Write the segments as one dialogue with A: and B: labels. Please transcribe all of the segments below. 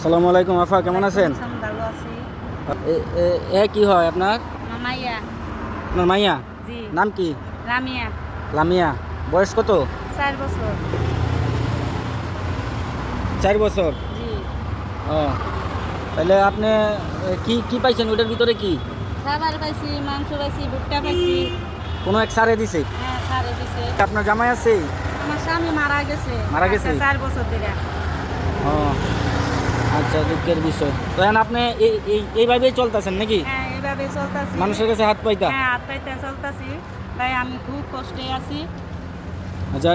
A: আসসালামু আলাইকুম আফা কেমন আছেন? এ- কি হয় আপনার? আপনার মাইয়া?
B: জি।
A: নাম কি?
B: রামিয়া
A: লামিয়া। বয়স কত?
B: চার বছর।
A: চার বছর? ও তাহলে আপনি কি কি পাইছেন? ওইটার ভিতরে কি?
B: খাবার পাইছি মাংস পাইছি ভুট্টা পাইছি।
A: কোনো এক সারে দিছে?
B: হ্যাঁ সারে দিছে।
A: আপনার জামাই আছে?
B: আমার স্বামী মারা গেছে।
A: মারা গেছে?
B: চার বছর ধরে
A: ও আচ্ছা দুঃখের বিষয়। তো এখন আপনি এই- এই এইভাবেই চলতেছেন নাকি?
B: হ্যাঁ এইভাবে চলতেছি।
A: মানুষের কাছে হাত পাইতা?
B: হ্যাঁ হাত পাইতে চলতেছি। ভাই আমি খুব কষ্টে আছি।
A: আচ্ছা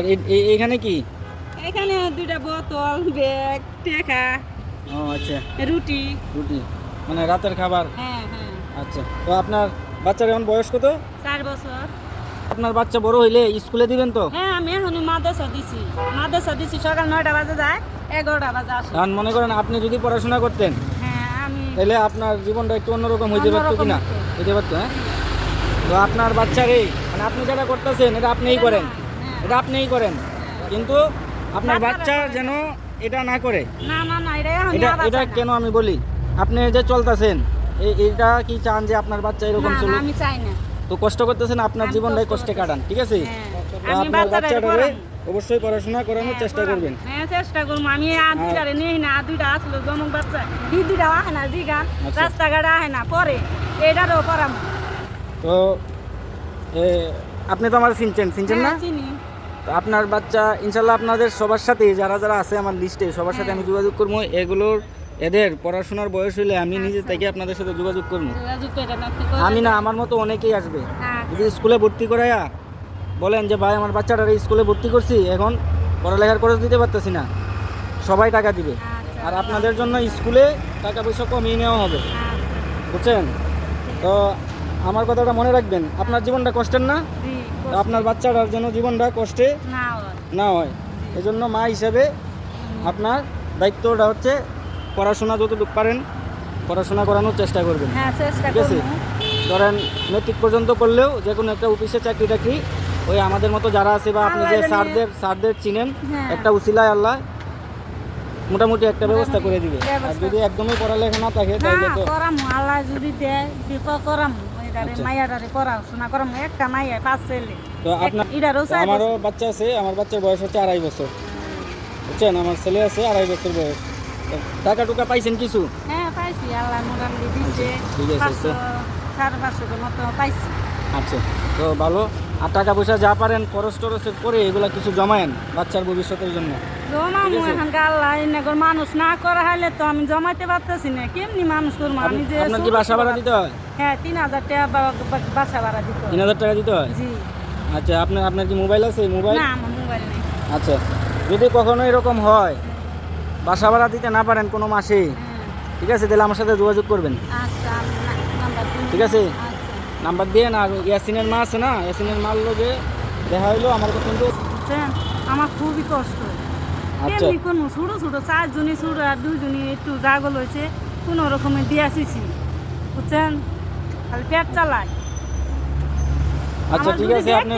A: এইখানে কি?
B: এখানে দুইটা বোতল ব্যাগ টেকা
A: ও আচ্ছা।
B: রুটি।
A: রুটি মানে রাতের খাবার?
B: হ্যাঁ হ্যাঁ।
A: আচ্ছা তো আপনার বাচ্চার এখন বয়স কত?
B: চার বছর।
A: আপনার বাচ্চা বড় হইলে স্কুলে দিবেন তো?
B: হ্যাঁ আমি এখন মাদ্রাসা দিছি। মাদ্রাসা দিছি সকাল নয়টা বাজে যায় এগারোটা বাজে আসে।
A: এখন মনে করেন আপনি যদি পড়াশোনা করতেন
B: হ্যাঁ আমি
A: তাহলে আপনার জীবনটা একটু অন্যরকম হইতে পারতো কিনা? হইতে। পারতো হ্যাঁ? তো আপনার বাচ্চারে মানে আপনি যেটা করতেছেন এটা আপনিই করেন।
B: হ্যাঁ।
A: এটা আপনিই করেন। কিন্তু আপনার বাচ্চা যেন এটা না করে।
B: না না না এটা
A: এটা কেন আমি বলি? আপনি যে চলতেছেন এটা কি চান যে আপনার বাচ্চা এরকম চলুক?
B: আমি চাই না।
A: তো কষ্ট করতেছেন আপনার জীবনটাই
B: কষ্টে
A: কাটান ঠিক আছে?
B: হ্যাঁ।
A: আপনার
B: বাচ্চাটারে
A: অবশ্যই পড়াশোনা করানোর
B: হ্যাঁ,
A: চেষ্টা করবেন।
B: হ্যাঁ চেষ্টা করব। আমি আর দুইটারে নেই না দুইটা আসলো জমক বাচ্চা। এই দুইটা আহে না জিগা
A: আচ্ছা।
B: রাস্তাঘাট আহে না পরে এটারও পড়াম।
A: তো আপনি তো আমার চিনছেন। চিনছেন না?
B: হ্যাঁ,
A: আপনার বাচ্চা ইনশাল্লাহ আপনাদের সবার সাথে যারা যারা আছে আমার লিস্টে সবার সাথে আমি যোগাযোগ করব। এগুলোর এদের পড়াশোনার বয়স হলে আমি নিজে থেকে আপনাদের সাথে যোগাযোগ করব। আমি না আমার মতো অনেকেই আসবে।
B: হ্যাঁ,
A: যদি স্কুলে ভর্তি করাইয়া বলেন যে ভাই আমার বাচ্চাটার স্কুলে ভর্তি করছি এখন পড়ালেখার খরচ দিতে পারতেছি না। সবাই টাকা দিবে।
B: আচ্ছা,
A: আর আপনাদের জন্য স্কুলে টাকা পয়সা কমিয়ে নেওয়া হবে।
B: আচ্ছা,
A: বুঝছেন? তো আমার কথাটা মনে রাখবেন আপনার জীবনটা কষ্টের না? আপনার বাচ্চাটার জন্য জীবনটা কষ্টে
B: না হয়।
A: না হয়। এই জন্য মা হিসেবে আপনার দায়িত্বটা হচ্ছে পড়াশোনা যতটুকু পারেন পড়াশোনা করানোর চেষ্টা করবেন।
B: হ্যাঁ চেষ্টা
A: ঠিক আছে? ধরেন মেট্রিক পর্যন্ত করলেও যে কোনো একটা অফিসে চাকরি টাকরি ওই আমাদের মতো যারা আছে বা আপনি যে। স্যারদের স্যারদের চিনেন
B: হ্যাঁ।
A: একটা উসিলায় আল্লাহ মোটামুটি একটা ব্যবস্থা করে দিবে। আর যদি একদমই পড়ালেখা না থাকে তাহলে তো
B: করাম আল্লাহ যদি দেয় বিপ করাম।
A: আচ্ছা। আমারও বাচ্চা আছে আমার বাচ্চার বয়স হচ্ছে আড়াই বছর। বুঝছেন? আমার ছেলে আছে আড়াই বছর বয়স। টাকা টুকা পাইছেন কিছু?
B: হ্যাঁ পাইছি। আল্লাহ মোটামুটি দিচ্ছে
A: ঠিক আছে,
B: পাঁচশো সাড়ে পাঁচশোর মতো পাইছি।
A: আচ্ছা তো ভালো। আর টাকা পয়সা যা পারেন খরচ টরচের করে এগুলা কিছু জমায়েন বাচ্চার ভবিষ্যতের জন্য।
B: জমামু। এখানকার আল্লাহ। এনাগর মানুষ না করা হলে তো আমি জমাইতে পারতেছি না। কেমনি মানুষ করব? আমি যে
A: আপনার কি বাসা ভাড়া দিতে হয়?
B: হ্যাঁ তিন হাজার টাকা বাসা ভাড়া দিত
A: তিন হাজার টাকা দিতে হয়?
B: জি।
A: আচ্ছা আপনার আপনার কি মোবাইল আছে? মোবাইল?
B: না আমার মোবাইল নেই।
A: আচ্ছা যদি কখনো এরকম হয় বাসা ভাড়া দিতে না পারেন কোনো মাসে। ঠিক আছে তাহলে আমার সাথে যোগাযোগ করবেন।
B: আচ্ছা।
A: ঠিক আছে?
B: আচ্ছা।
A: নাম্বার দিয়ে না ইয়াসিনের মা আছে না ইয়াসিনের মার লোকে দেখা হইল আমার কিন্তু
B: আমার খুবই কষ্ট।
A: আচ্ছা।
B: কেমনি কোনো ছোটো ছোটো চারজনই ছোটো আর দুজনই একটু জাগল হয়েছে কোনো রকমে দিয়ে আসিছি বুঝছেন? খালি পেট চালায়।
A: আচ্ছা ঠিক আছে আপনি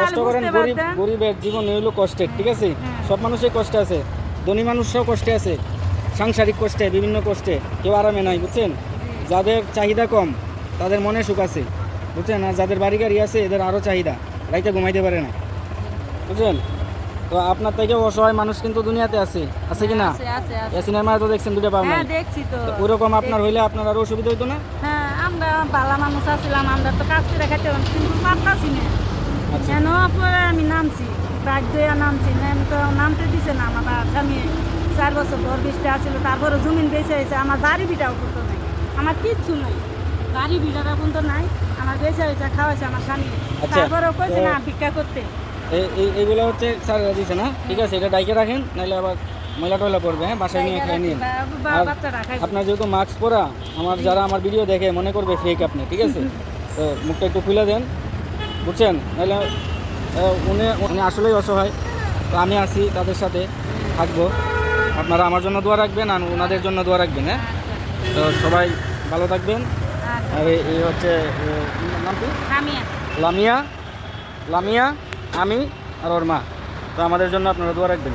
A: কষ্ট করেন গরিব গরিবের জীবন হইল কষ্টের ঠিক আছে?
B: হ্যাঁ।
A: সব মানুষই কষ্টে আছে। ধনী মানুষরাও কষ্টে আছে সাংসারিক কষ্টে বিভিন্ন কষ্টে কেউ আরামে নাই বুঝছেন? যাদের চাহিদা কম তাদের মনে সুখ আছে বুঝছেন? আর যাদের বাড়ি গাড়ি আছে এদের আরও চাহিদা রাইতে ঘুমাইতে পারে না বুঝছেন? তো আপনার থেকেও অসহায় মানুষ কিন্তু দুনিয়াতে আছে আছে কি না? ইয়াসিনের মা তো দেখছেন দুটো পাও
B: হ্যাঁ
A: নাই
B: দেখছি তো।
A: তো আপনার হইলে আপনার আরও অসুবিধা হইতো না?
B: হ্যাঁ আমরা ভালো মানুষ আছিলাম আমরা তো কাজ করে খাইতে কিন্তু পারতাছি না।
A: আচ্ছা।
B: কেন? আমি নামছি। বাইক দিয়ে নামছি তো নামতে দিছে না আমার স্বামী চার বছর ঘর বৃষ্টি আসছিল তারপরে জমিন বেঁচে হয়েছে আমার বাড়ি বিটাও করতো নাই। আমার কিচ্ছু নাই। গাড়ি বিটাটা পর্যন্ত নাই আমার বেঁচে হয়েছে খাওয়াইছে আমার স্বামী।
A: আচ্ছা,
B: তারপরেও কইছে না ভিক্ষা করতে।
A: এই- এই- এইগুলো হচ্ছে স্যার দিছে না? ঠিক আছে এটা ডাইকে রাখেন নাহলে আবার ময়লা টয়লা পড়বে হ্যাঁ বাসায় নিয়ে খেয়ে নিন। আর আপনার যেহেতু মাস্ক পরা আমার যারা আমার ভিডিও দেখে মনে করবে ফেক আপনি ঠিক আছে? তো মুখটা একটু খুলে দেন বুঝছেন? নাহলে উনি উনি আসলেই অসহায়। তো আমি আছি তাদের সাথে থাকব। আপনারা আমার জন্য দোয়া রাখবেন আর ওনাদের জন্য দোয়া রাখবেন হ্যাঁ? তো সবাই ভালো থাকবেন।
B: আচ্ছা।
A: আর এই হচ্ছে নাম কি? লামিয়া লামিয়া আমি আর ওর মা। তো আমাদের জন্য আপনারা দোয়া রাখবেন।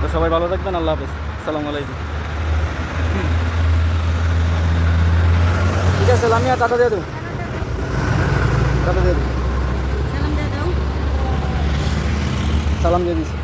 A: তো সবাই ভালো থাকবেন আল্লাহ হাফিজ। আসসালামু আলাইকুম। ঠিক আছে লামিয়া টাটা দিয়ে দেবো। টাটা দিয়ে দেবো। সালাম দিয়ে দিছি।